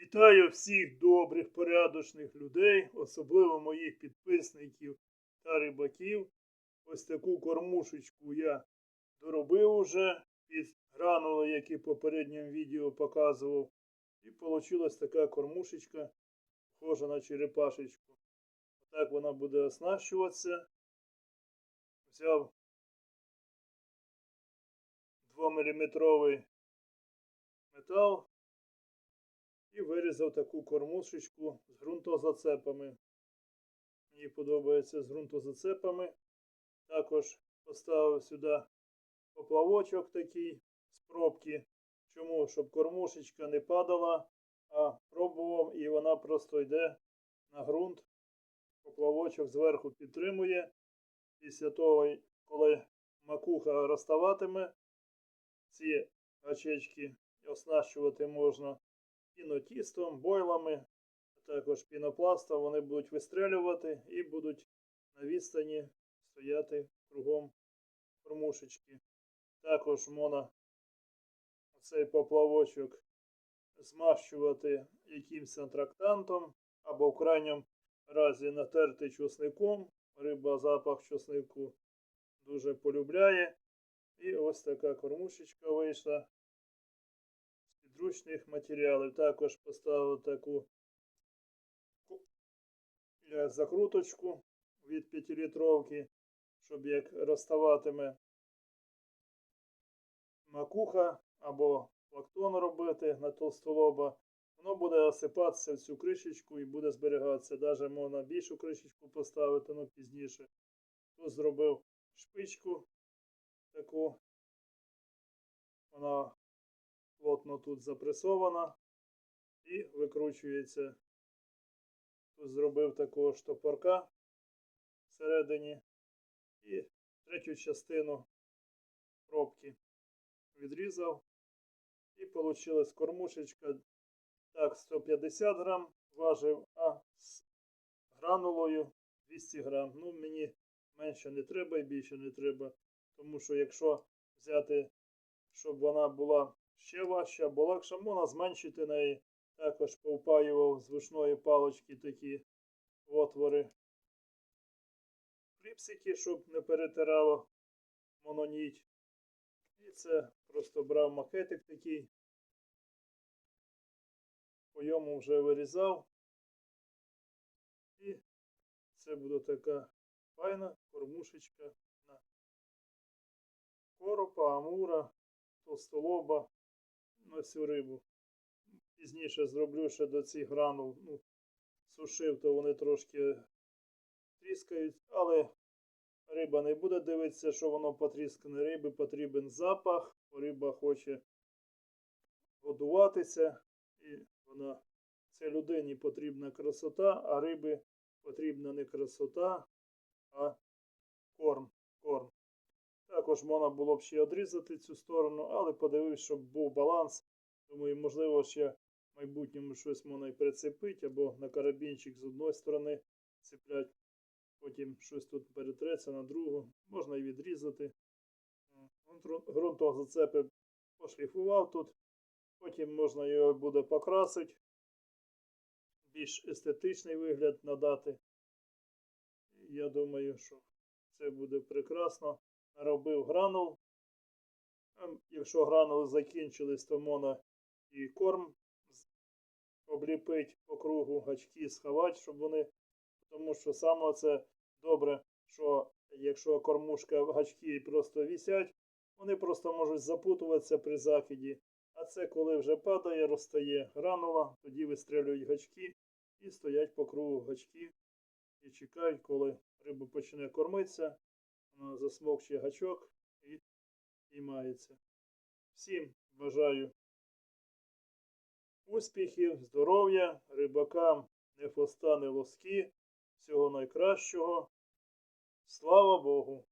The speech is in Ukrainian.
Вітаю всіх добрих, порядочних людей, особливо моїх підписників та рибаків. Ось таку кормушечку я доробив уже під гранули, які в попередньому відео показував. І вийшла така кормушечка, схожа на черепашечку. Так вона буде оснащуватися. Взяв 2-мм метал і вирізав таку кормушечку з ґрунтозацепами. Мені подобається з ґрунтозацепами. Також поставив сюди поплавочок такий з пробки. Чому? Щоб кормушечка не падала, а пробував і вона просто йде на ґрунт. Поплавочок зверху підтримує. Після того, коли макуха розставатиме, ці гачечки оснащувати можна пінотістом, бойлами, а також пінопластом. Вони будуть вистрелювати і будуть на відстані стояти кругом кормушечки. Також можна цей поплавочок змащувати якимось антрактантом або в крайньому разі натерти чесником. Риба запах чеснику дуже полюбляє. І ось така кормушечка вийшла підручних матеріалів. Також поставив таку е, закруточку від 5-літровки, щоб як розставатиме макуха або плактон робити на толстолоба, воно буде осипатися в цю кришечку і буде зберігатися. Навіть можна більшу кришечку поставити, ну пізніше. Тут зробив шпичку таку. Вона плотно тут запресована і викручується. Тут зробив такого штопорка всередині і третю частину пробки відрізав. І вийшла кормушечка. Так, 150 грам важив, а з гранулою 200 грам. Ну, мені менше не треба і більше не треба. Тому що якщо взяти, щоб вона була ще важча або легша, можна зменшити неї. Також повпаював з вишної палочки такі отвори. Кліпсики, щоб не перетирало мононіть. І це просто брав макетик такий. По йому вже вирізав. І це буде така файна кормушечка на коропа, амура, толстолоба на цю рибу. Пізніше зроблю ще до цих гранул, ну, сушив, то вони трошки тріскають, але риба не буде дивитися, що воно потріскане. Риби потрібен запах, бо риба хоче годуватися, і вона це людині потрібна красота, а риби потрібна не красота, а корм. корм. Також можна було б ще одрізати цю сторону, але подивився, щоб був баланс. Думаю, можливо, ще в майбутньому щось можна і прицепити, або на карабінчик з одної сторони цеплять, потім щось тут перетреться на другу. Можна і відрізати. Грунтозацепи пошліфував тут. Потім можна його буде покрасити, більш естетичний вигляд надати. Я думаю, що це буде прекрасно. Наробив гранул. Ем, Якщо гранули закінчились, то можна і корм обліпити по гачки сховати, щоб вони. Тому що саме це добре, що якщо кормушка гачки просто вісять, вони просто можуть запутуватися при закиді. А це коли вже падає, розтає гранула, тоді вистрілюють гачки і стоять по кругу гачки і чекають, коли риба почне кормитися, вона засмокче гачок і піймається. Всім бажаю успіхів, здоров'я, рибакам не фоста, не лоски, всього найкращого. Слава Богу!